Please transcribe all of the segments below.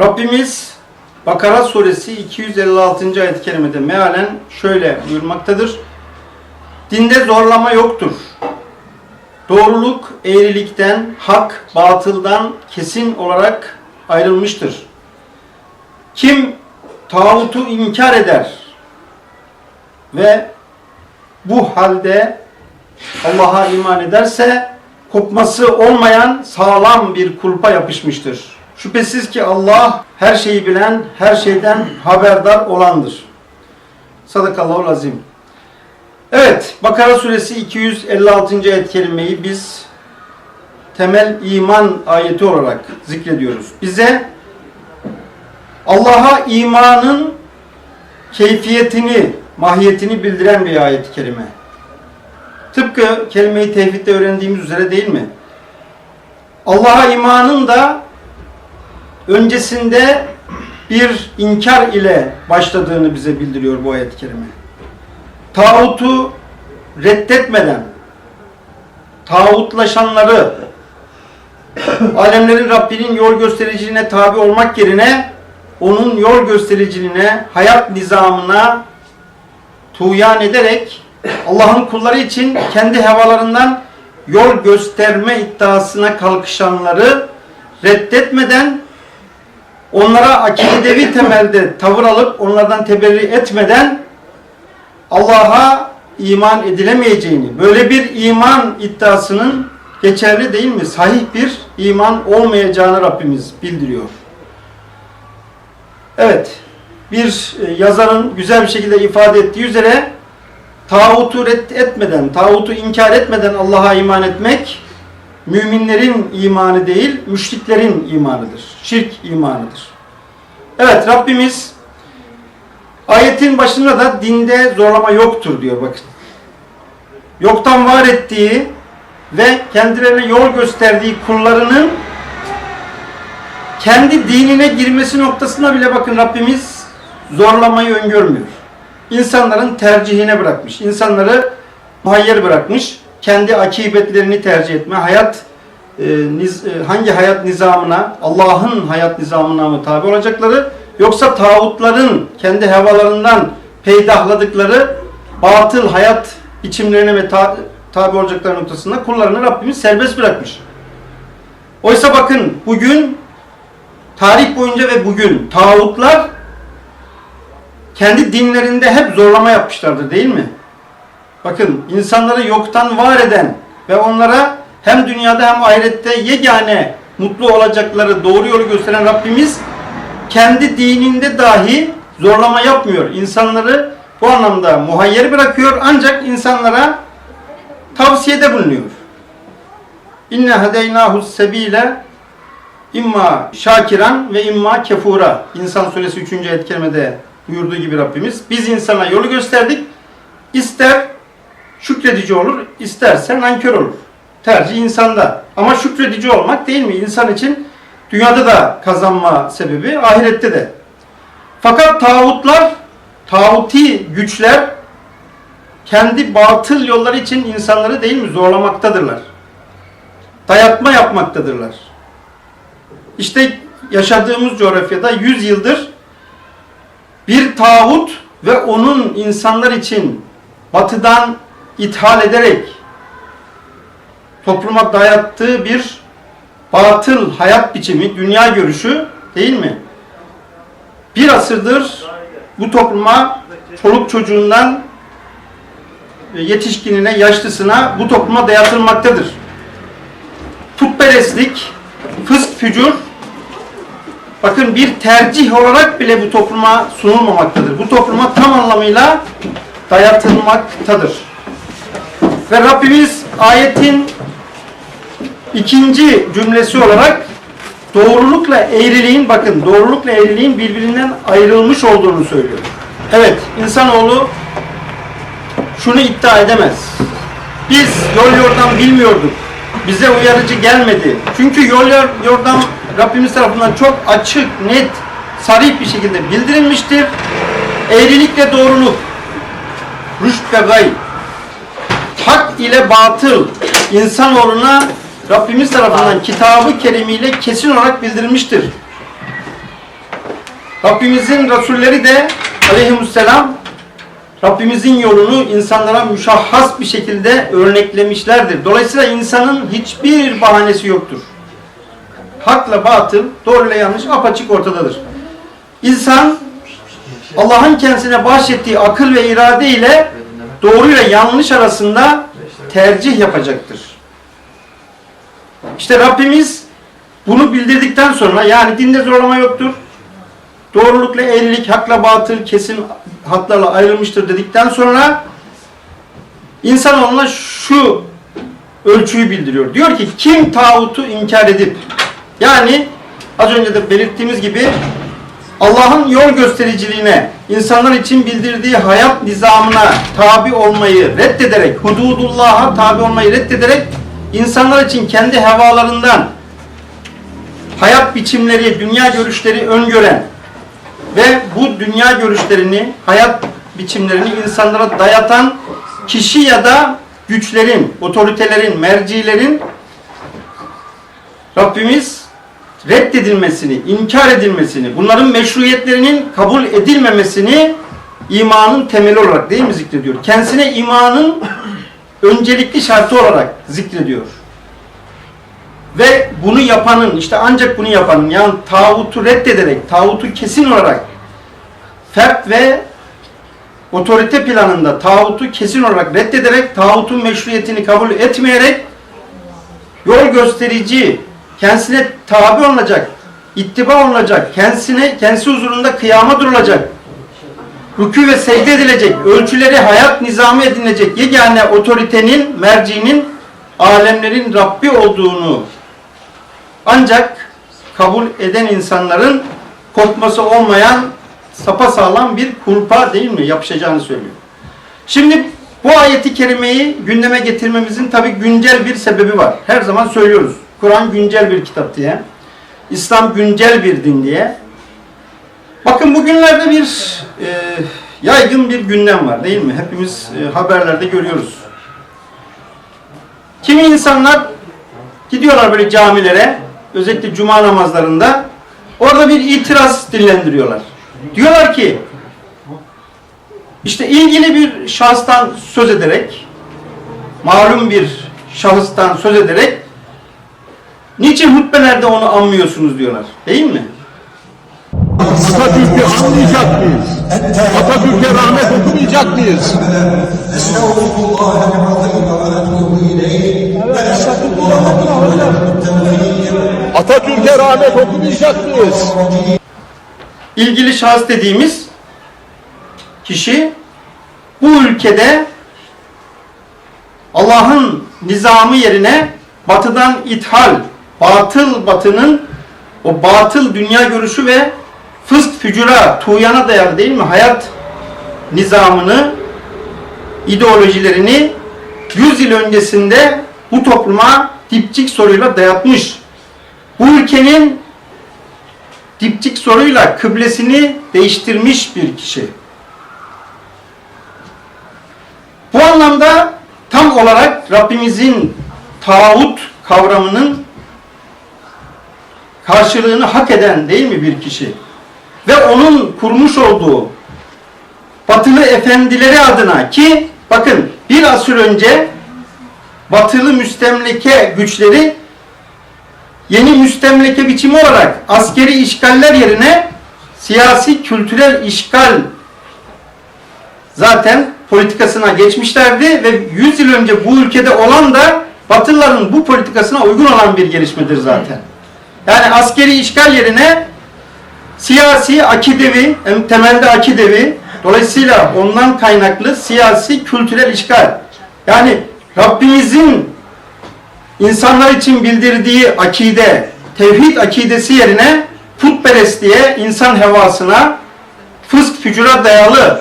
Rabbimiz Bakara suresi 256. ayet-i kerimede mealen şöyle buyurmaktadır. Dinde zorlama yoktur. Doğruluk eğrilikten, hak batıldan kesin olarak ayrılmıştır. Kim tağutu inkar eder ve bu halde Allah'a iman ederse kopması olmayan sağlam bir kulpa yapışmıştır. Şüphesiz ki Allah her şeyi bilen, her şeyden haberdar olandır. Sadakallahu azim. Evet, Bakara suresi 256. ayet-i kerimeyi biz temel iman ayeti olarak zikrediyoruz. Bize Allah'a imanın keyfiyetini, mahiyetini bildiren bir ayet-i kerime. Tıpkı kelime-i tevhidde öğrendiğimiz üzere değil mi? Allah'a imanın da öncesinde bir inkar ile başladığını bize bildiriyor bu ayet-i kerime. Tağutu reddetmeden, tağutlaşanları, alemlerin Rabbinin yol göstericiliğine tabi olmak yerine onun yol göstericiliğine, hayat nizamına tuğyan ederek Allah'ın kulları için kendi havalarından yol gösterme iddiasına kalkışanları reddetmeden onlara akidevi temelde tavır alıp onlardan teberri etmeden Allah'a iman edilemeyeceğini, böyle bir iman iddiasının geçerli değil mi? Sahih bir iman olmayacağını Rabbimiz bildiriyor. Evet, bir e, yazarın güzel bir şekilde ifade ettiği üzere tağutu etmeden, tağutu inkar etmeden Allah'a iman etmek müminlerin imanı değil, müşriklerin imanıdır. Şirk imanıdır. Evet, Rabbimiz ayetin başında da dinde zorlama yoktur diyor bakın. Yoktan var ettiği ve kendilerine yol gösterdiği kullarının kendi dinine girmesi noktasına bile bakın Rabbimiz zorlamayı öngörmüyor. İnsanların tercihine bırakmış. İnsanları muhayyer bırakmış. Kendi akibetlerini tercih etme, hayat e, e, hangi hayat nizamına, Allah'ın hayat nizamına mı tabi olacakları yoksa tağutların kendi hevalarından peydahladıkları batıl hayat biçimlerine mi ta, tabi olacakları noktasında kullarını Rabbimiz serbest bırakmış. Oysa bakın bugün tarih boyunca ve bugün tağutlar kendi dinlerinde hep zorlama yapmışlardır değil mi? Bakın insanları yoktan var eden ve onlara hem dünyada hem ahirette yegane mutlu olacakları doğru yolu gösteren Rabbimiz kendi dininde dahi zorlama yapmıyor. İnsanları bu anlamda muhayyer bırakıyor ancak insanlara tavsiyede bulunuyor. İnne hedeynahu sebile imma şakiran ve imma kefura. İnsan suresi 3. ayet kerimede buyurduğu gibi Rabbimiz biz insana yolu gösterdik. İster şükredici olur, isterse nankör olur. Tercih insanda. Ama şükredici olmak değil mi? İnsan için dünyada da kazanma sebebi, ahirette de. Fakat tağutlar, tağuti güçler kendi batıl yolları için insanları değil mi zorlamaktadırlar. Dayatma yapmaktadırlar. İşte yaşadığımız coğrafyada 100 yıldır bir tağut ve onun insanlar için batıdan ithal ederek topluma dayattığı bir batıl hayat biçimi, dünya görüşü değil mi? Bir asırdır bu topluma çoluk çocuğundan yetişkinine, yaşlısına bu topluma dayatılmaktadır. Putperestlik, fısk fücur bakın bir tercih olarak bile bu topluma sunulmamaktadır. Bu topluma tam anlamıyla dayatılmaktadır. Ve Rabbimiz ayetin ikinci cümlesi olarak doğrulukla eğriliğin bakın doğrulukla eğriliğin birbirinden ayrılmış olduğunu söylüyor. Evet insanoğlu şunu iddia edemez. Biz yol yordam bilmiyorduk. Bize uyarıcı gelmedi. Çünkü yol yordam Rabbimiz tarafından çok açık, net, sarih bir şekilde bildirilmiştir. Eğrilikle doğruluk, rüşt ve gay, hak ile batıl, insanoğluna Rabbimiz tarafından kitabı kerimiyle kesin olarak bildirilmiştir. Rabbimizin Resulleri de aleyhisselam Rabbimizin yolunu insanlara müşahhas bir şekilde örneklemişlerdir. Dolayısıyla insanın hiçbir bahanesi yoktur. Hakla batıl, doğru ile yanlış apaçık ortadadır. İnsan Allah'ın kendisine bahşettiği akıl ve irade ile doğru ile yanlış arasında tercih yapacaktır. İşte Rabbimiz bunu bildirdikten sonra yani dinde zorlama yoktur. Doğrulukla eğrilik, hakla batıl kesin hatlarla ayrılmıştır dedikten sonra insanoğluna şu ölçüyü bildiriyor. Diyor ki kim tağutu inkar edip yani az önce de belirttiğimiz gibi Allah'ın yol göstericiliğine, insanlar için bildirdiği hayat nizamına tabi olmayı reddederek, hududullah'a tabi olmayı reddederek insanlar için kendi hevalarından hayat biçimleri, dünya görüşleri öngören ve bu dünya görüşlerini, hayat biçimlerini insanlara dayatan kişi ya da güçlerin, otoritelerin, mercilerin Rabbimiz reddedilmesini, inkar edilmesini, bunların meşruiyetlerinin kabul edilmemesini imanın temeli olarak değil mi zikrediyor? Kendisine imanın öncelikli şartı olarak zikrediyor. Ve bunu yapanın, işte ancak bunu yapanın, yani tağutu reddederek, tağutu kesin olarak fert ve otorite planında tağutu kesin olarak reddederek, tağutun meşruiyetini kabul etmeyerek yol gösterici, kendisine tabi olunacak, ittiba olunacak, kendisine, kendisi huzurunda kıyama durulacak, rükû ve secde edilecek, ölçüleri hayat nizamı edinilecek yegane otoritenin, mercinin, alemlerin Rabbi olduğunu ancak kabul eden insanların kopması olmayan sapasağlam bir kulpa değil mi yapışacağını söylüyor. Şimdi bu ayeti kerimeyi gündeme getirmemizin tabi güncel bir sebebi var. Her zaman söylüyoruz. Kur'an güncel bir kitap diye. İslam güncel bir din diye. Bakın bugünlerde bir e, yaygın bir gündem var değil mi? Hepimiz e, haberlerde görüyoruz. Kimi insanlar gidiyorlar böyle camilere, özellikle cuma namazlarında, orada bir itiraz dillendiriyorlar. Diyorlar ki, işte ilgili bir şahıstan söz ederek, malum bir şahıstan söz ederek, Niçin hutbelerde onu anmıyorsunuz diyorlar. Değil mi? Atatürk'ü anlayacak mıyız? Atatürk'e rahmet okumayacak mıyız? Atatürk'e rahmet okumayacak mıyız? İlgili şahıs dediğimiz kişi bu ülkede Allah'ın nizamı yerine batıdan ithal batıl batının o batıl dünya görüşü ve fısk fücura, tuğyana dayalı değil mi? Hayat nizamını, ideolojilerini 100 yıl öncesinde bu topluma dipçik soruyla dayatmış. Bu ülkenin dipçik soruyla kıblesini değiştirmiş bir kişi. Bu anlamda tam olarak Rabbimizin tağut kavramının karşılığını hak eden değil mi bir kişi? Ve onun kurmuş olduğu batılı efendileri adına ki bakın bir asır önce batılı müstemleke güçleri yeni müstemleke biçimi olarak askeri işgaller yerine siyasi kültürel işgal zaten politikasına geçmişlerdi ve 100 yıl önce bu ülkede olan da Batılıların bu politikasına uygun olan bir gelişmedir zaten. Yani askeri işgal yerine siyasi akidevi, en temelde akidevi, dolayısıyla ondan kaynaklı siyasi kültürel işgal. Yani Rabbimizin insanlar için bildirdiği akide, tevhid akidesi yerine putperestliğe, insan hevasına, fısk fücura dayalı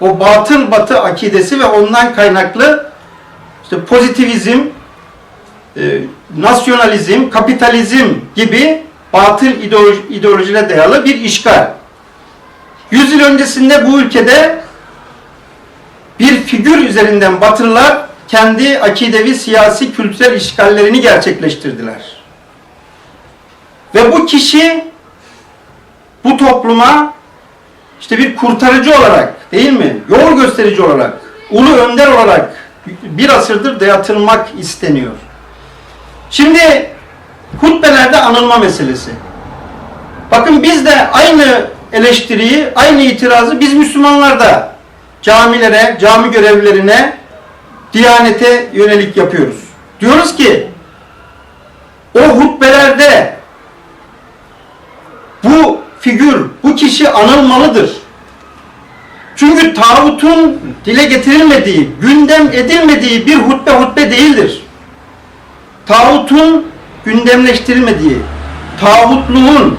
o batıl batı akidesi ve ondan kaynaklı işte pozitivizm, e, nasyonalizm, kapitalizm gibi batıl ideoloji, ideolojilere dayalı bir işgal. Yüz yıl öncesinde bu ülkede bir figür üzerinden Batılılar kendi akidevi, siyasi, kültürel işgallerini gerçekleştirdiler. Ve bu kişi bu topluma işte bir kurtarıcı olarak değil mi? Yol gösterici olarak, ulu önder olarak bir asırdır dayatılmak isteniyor. Şimdi hutbelerde anılma meselesi. Bakın biz de aynı eleştiriyi, aynı itirazı biz Müslümanlar da camilere, cami görevlilerine, diyanete yönelik yapıyoruz. Diyoruz ki o hutbelerde bu figür, bu kişi anılmalıdır. Çünkü tağutun dile getirilmediği, gündem edilmediği bir hutbe hutbe değildir. Tağutun gündemleştirilmediği, tağutluğun,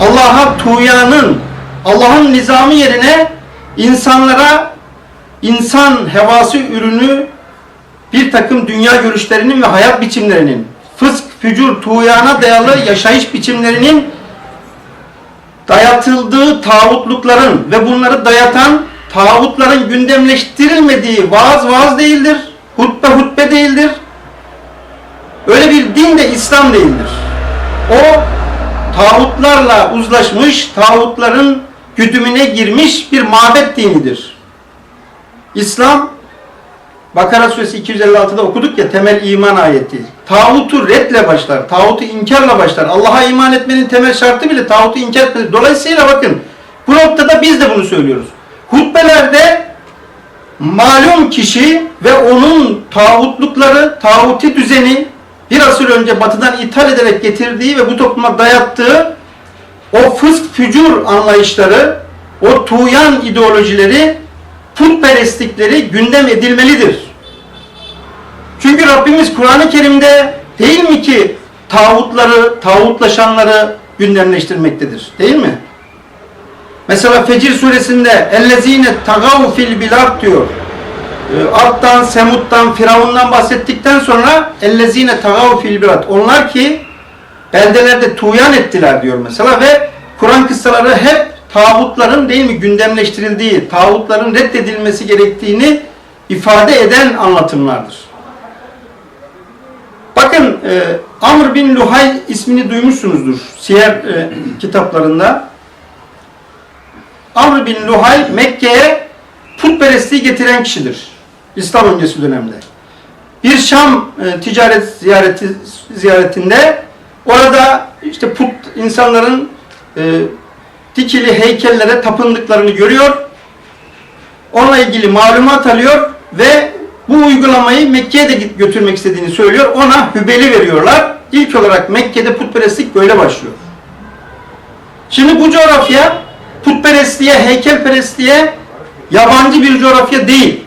Allah'a tuğyanın, Allah'ın nizamı yerine insanlara insan hevası ürünü bir takım dünya görüşlerinin ve hayat biçimlerinin, fısk, fücur, tuğyana dayalı yaşayış biçimlerinin dayatıldığı tağutlukların ve bunları dayatan tağutların gündemleştirilmediği vaaz vaaz değildir, hutbe hutbe değildir. Öyle bir din de İslam değildir. O tağutlarla uzlaşmış, tağutların güdümüne girmiş bir mabet dinidir. İslam Bakara suresi 256'da okuduk ya temel iman ayeti. Tağutu redle başlar, tağutu inkarla başlar. Allah'a iman etmenin temel şartı bile tağutu inkar etmedir. Dolayısıyla bakın bu noktada biz de bunu söylüyoruz. Hutbelerde malum kişi ve onun tağutlukları, tağuti düzeni bir asır önce batıdan ithal ederek getirdiği ve bu topluma dayattığı o fısk fücur anlayışları, o tuğyan ideolojileri, putperestlikleri gündem edilmelidir. Çünkü Rabbimiz Kur'an-ı Kerim'de değil mi ki tağutları, tağutlaşanları gündemleştirmektedir. Değil mi? Mesela Fecir suresinde ellezine tagav fil bilad diyor. Ee, Art'tan, Semut'tan, Firavun'dan bahsettikten sonra ellezine tagav fil bilad. Onlar ki beldelerde tuğyan ettiler diyor mesela ve Kur'an kıssaları hep tağutların değil mi gündemleştirildiği, tağutların reddedilmesi gerektiğini ifade eden anlatımlardır. Bakın e, Amr bin Luhay ismini duymuşsunuzdur siyer e, kitaplarında. Amr bin Luhay Mekke'ye putperestliği getiren kişidir. İslam öncesi dönemde. Bir Şam e, ticaret ziyareti ziyaretinde orada işte put insanların e, dikili heykellere tapındıklarını görüyor. Onunla ilgili malumat alıyor ve bu uygulamayı Mekke'ye de götürmek istediğini söylüyor. Ona hübeli veriyorlar. İlk olarak Mekke'de putperestlik böyle başlıyor. Şimdi bu coğrafya putperestliğe, heykelperestliğe yabancı bir coğrafya değil.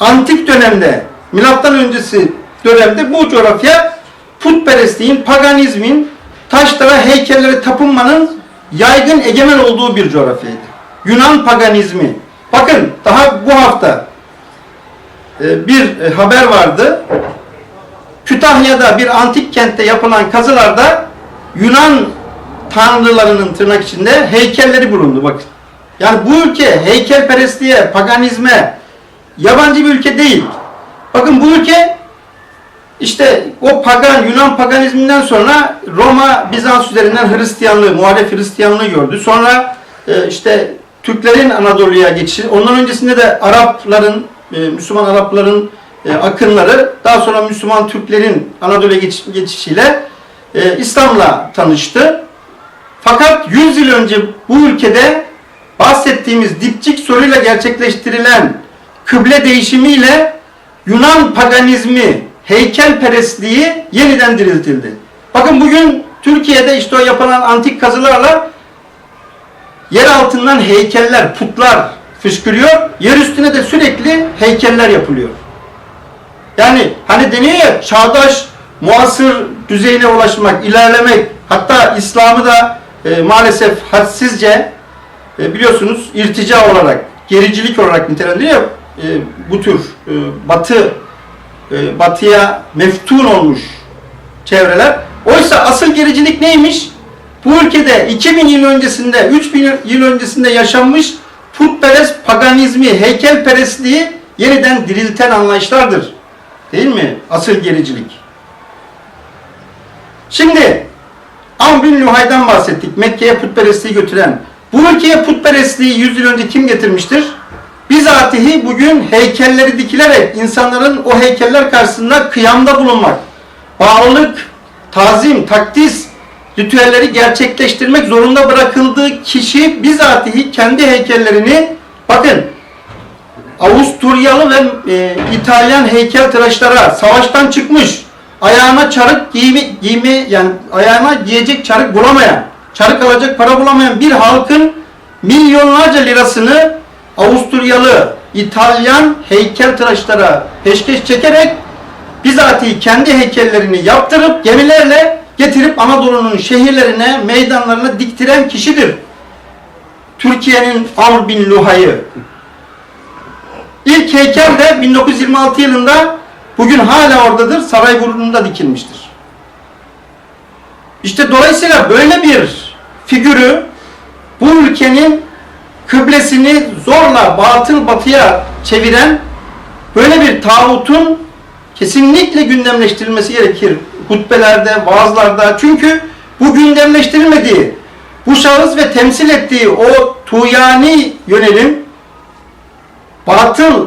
Antik dönemde, milattan öncesi dönemde bu coğrafya putperestliğin, paganizmin, taşlara, heykellere tapınmanın yaygın egemen olduğu bir coğrafyaydı. Yunan paganizmi. Bakın daha bu hafta e, bir e, haber vardı. Kütahya'da bir antik kentte yapılan kazılarda Yunan tanrılarının tırnak içinde heykelleri bulundu bakın. Yani bu ülke heykelperestliğe, paganizme yabancı bir ülke değil. Bakın bu ülke işte o pagan, Yunan paganizminden sonra Roma, Bizans üzerinden Hristiyanlığı, muhalef Hristiyanlığı gördü. Sonra e, işte Türklerin Anadolu'ya geçişi, ondan öncesinde de Arapların, e, Müslüman Arapların e, akınları, daha sonra Müslüman Türklerin Anadolu'ya geçiş, geçişiyle e, İslam'la tanıştı. Fakat 100 yıl önce bu ülkede bahsettiğimiz dipçik soruyla gerçekleştirilen kıble değişimiyle Yunan paganizmi, heykelperestliği yeniden diriltildi. Bakın bugün Türkiye'de işte o yapılan antik kazılarla yer altından heykeller, putlar fışkırıyor. Yer üstüne de sürekli heykeller yapılıyor. Yani hani deniyor ya çağdaş, muasır düzeyine ulaşmak, ilerlemek, hatta İslam'ı da e, maalesef hadsizce e, biliyorsunuz irtica olarak, gericilik olarak nitelendiriyor e, bu tür e, batı e, batıya meftun olmuş çevreler. Oysa asıl gericilik neymiş? Bu ülkede 2000 yıl öncesinde, 3000 yıl öncesinde yaşanmış putperest paganizmi, heykelperestliği yeniden dirilten anlayışlardır. Değil mi? Asıl gericilik. Şimdi bin Luhay'dan bahsettik. Mekke'ye putperestliği götüren. Bu ülkeye putperestliği 100 yıl önce kim getirmiştir? Bizatihi bugün heykelleri dikilerek insanların o heykeller karşısında kıyamda bulunmak, bağlılık, tazim, takdis ritüelleri gerçekleştirmek zorunda bırakıldığı kişi bizatihi kendi heykellerini bakın Avusturyalı ve e, İtalyan heykeltıraşlara savaştan çıkmış, ayağına çarık giyimi, giyimi yani ayağına giyecek çarık bulamayan, çarık alacak para bulamayan bir halkın milyonlarca lirasını Avusturyalı, İtalyan heykeltıraşlara peşkeş çekerek bizatihi kendi heykellerini yaptırıp gemilerle getirip Anadolu'nun şehirlerine, meydanlarına diktiren kişidir. Türkiye'nin Amr bin Luhay'ı. İlk heykel de 1926 yılında bugün hala oradadır. Sarayburnu'nda dikilmiştir. İşte dolayısıyla böyle bir figürü bu ülkenin kıblesini zorla batıl batıya çeviren böyle bir tağutun kesinlikle gündemleştirilmesi gerekir. Hutbelerde, vaazlarda. Çünkü bu gündemleştirilmediği, bu şahıs ve temsil ettiği o tuyani yönelim batıl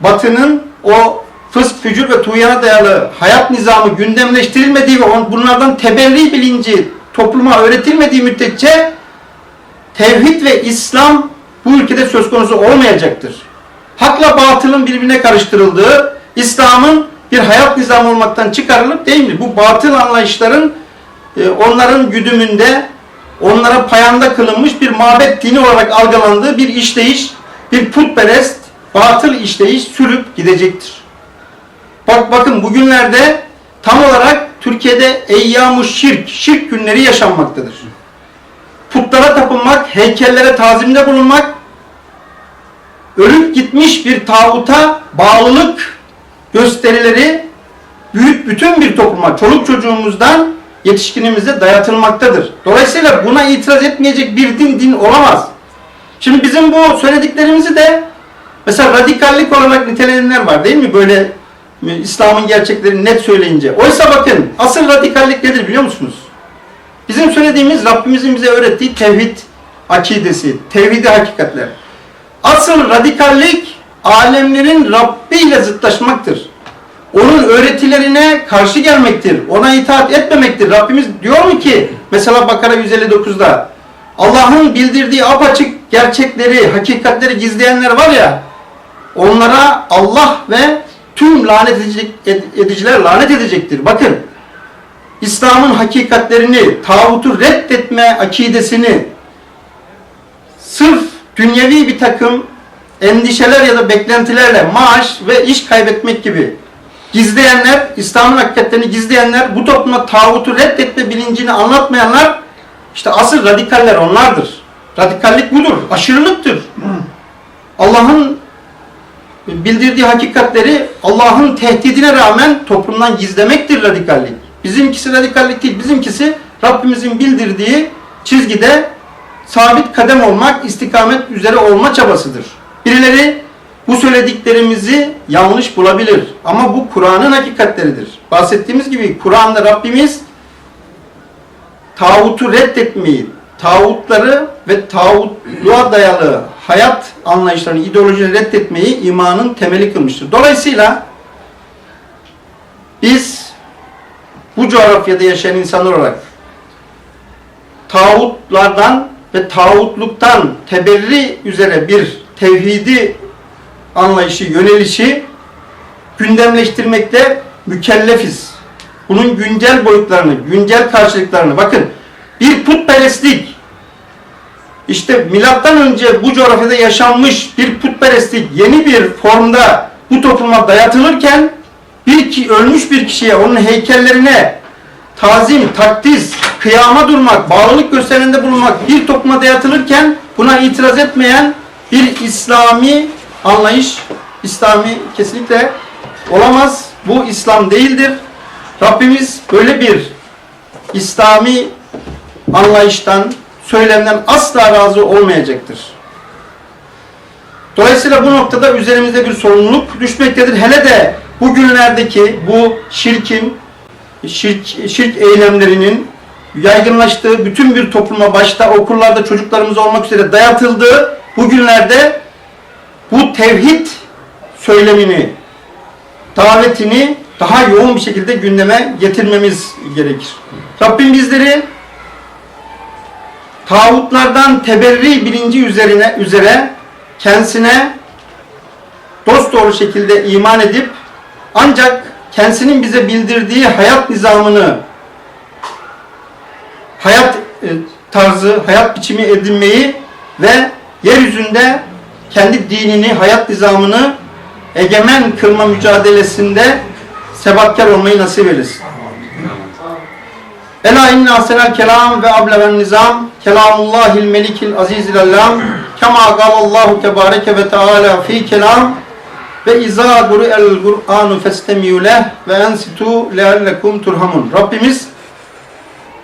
batının o fısk, fücur ve tuyana dayalı hayat nizamı gündemleştirilmediği ve bunlardan teberri bilinci topluma öğretilmediği müddetçe tevhid ve İslam bu ülkede söz konusu olmayacaktır. Hakla batılın birbirine karıştırıldığı, İslam'ın bir hayat nizamı olmaktan çıkarılıp değil mi? Bu batıl anlayışların e, onların güdümünde, onlara payanda kılınmış bir mabet dini olarak algılandığı bir işleyiş, bir putperest, batıl işleyiş sürüp gidecektir. Bak bakın bugünlerde tam olarak Türkiye'de eyyam şirk, şirk günleri yaşanmaktadır. Putlara tapınmak, heykellere tazimde bulunmak, ölüp gitmiş bir tağuta bağlılık gösterileri büyük bütün bir topluma, çoluk çocuğumuzdan yetişkinimize dayatılmaktadır. Dolayısıyla buna itiraz etmeyecek bir din din olamaz. Şimdi bizim bu söylediklerimizi de mesela radikallik olarak nitelenenler var değil mi? Böyle İslam'ın gerçeklerini net söyleyince. Oysa bakın asıl radikallik nedir biliyor musunuz? Bizim söylediğimiz Rabbimizin bize öğrettiği tevhid akidesi, tevhidi hakikatler. Asıl radikallik alemlerin Rabbi ile zıtlaşmaktır. Onun öğretilerine karşı gelmektir. Ona itaat etmemektir. Rabbimiz diyor mu ki mesela Bakara 159'da Allah'ın bildirdiği apaçık gerçekleri, hakikatleri gizleyenler var ya onlara Allah ve tüm lanet ediciler lanet edecektir. Bakın İslam'ın hakikatlerini, tağutu reddetme akidesini sırf dünyevi bir takım endişeler ya da beklentilerle maaş ve iş kaybetmek gibi gizleyenler, İslam'ın hakikatlerini gizleyenler, bu topluma tağutu reddetme bilincini anlatmayanlar işte asıl radikaller onlardır. Radikallik budur, aşırılıktır. Allah'ın bildirdiği hakikatleri Allah'ın tehdidine rağmen toplumdan gizlemektir radikallik. Bizimkisi radikallik değil, bizimkisi Rabbimizin bildirdiği çizgide sabit kadem olmak, istikamet üzere olma çabasıdır. Birileri bu söylediklerimizi yanlış bulabilir ama bu Kur'an'ın hakikatleridir. Bahsettiğimiz gibi Kur'an'da Rabbimiz tağutu reddetmeyi, tağutları ve tağutluğa dayalı hayat anlayışlarını, ideolojileri reddetmeyi imanın temeli kılmıştır. Dolayısıyla biz bu coğrafyada yaşayan insanlar olarak tağutlardan ve tağutluktan teberri üzere bir tevhidi anlayışı, yönelişi gündemleştirmekte mükellefiz. Bunun güncel boyutlarını, güncel karşılıklarını bakın. Bir putperestlik işte milattan önce bu coğrafyada yaşanmış bir putperestlik yeni bir formda bu topluma dayatılırken bir ki ölmüş bir kişiye onun heykellerine tazim, takdis, kıyama durmak, bağlılık gösterinde bulunmak bir topluma dayatılırken buna itiraz etmeyen bir İslami anlayış, İslami kesinlikle olamaz. Bu İslam değildir. Rabbimiz böyle bir İslami anlayıştan, söylemden asla razı olmayacaktır. Dolayısıyla bu noktada üzerimizde bir sorumluluk düşmektedir. Hele de bugünlerdeki bu şirkin, şirk, şirk eylemlerinin yaygınlaştığı, bütün bir topluma başta okullarda çocuklarımız olmak üzere dayatıldığı bugünlerde bu tevhid söylemini, davetini daha yoğun bir şekilde gündeme getirmemiz gerekir. Rabbim bizleri tağutlardan teberri bilinci üzerine üzere kendisine dost şekilde iman edip ancak kendisinin bize bildirdiği hayat nizamını hayat e, tarzı, hayat biçimi edinmeyi ve yeryüzünde kendi dinini, hayat nizamını egemen kılma mücadelesinde sebatkar olmayı nasip eylesin. Ela inne ahsenel kelam ve ableven nizam kelamullahil melikil azizil allam kema galallahu tebareke ve teala fi kelam ve izâ el Kur'anu festemi'u leh ve ensitu leallekum turhamun. Rabbimiz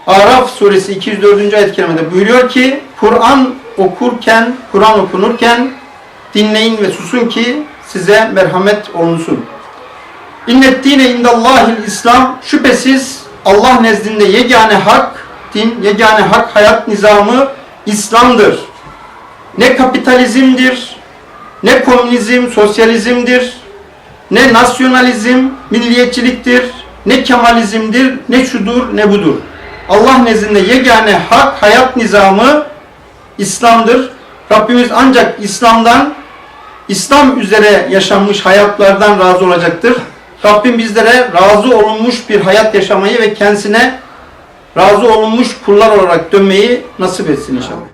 Araf suresi 204. ayet-i kerimede buyuruyor ki Kur'an okurken, Kur'an okunurken dinleyin ve susun ki size merhamet olunsun. İnnet dine indallahil İslam şüphesiz Allah nezdinde yegane hak din, yegane hak hayat nizamı İslam'dır. Ne kapitalizmdir, ne komünizm, sosyalizmdir, ne nasyonalizm, milliyetçiliktir, ne kemalizmdir, ne şudur, ne budur. Allah nezdinde yegane hak hayat nizamı İslam'dır. Rabbimiz ancak İslam'dan, İslam üzere yaşanmış hayatlardan razı olacaktır. Rabbim bizlere razı olunmuş bir hayat yaşamayı ve kendisine razı olunmuş kullar olarak dönmeyi nasip etsin inşallah.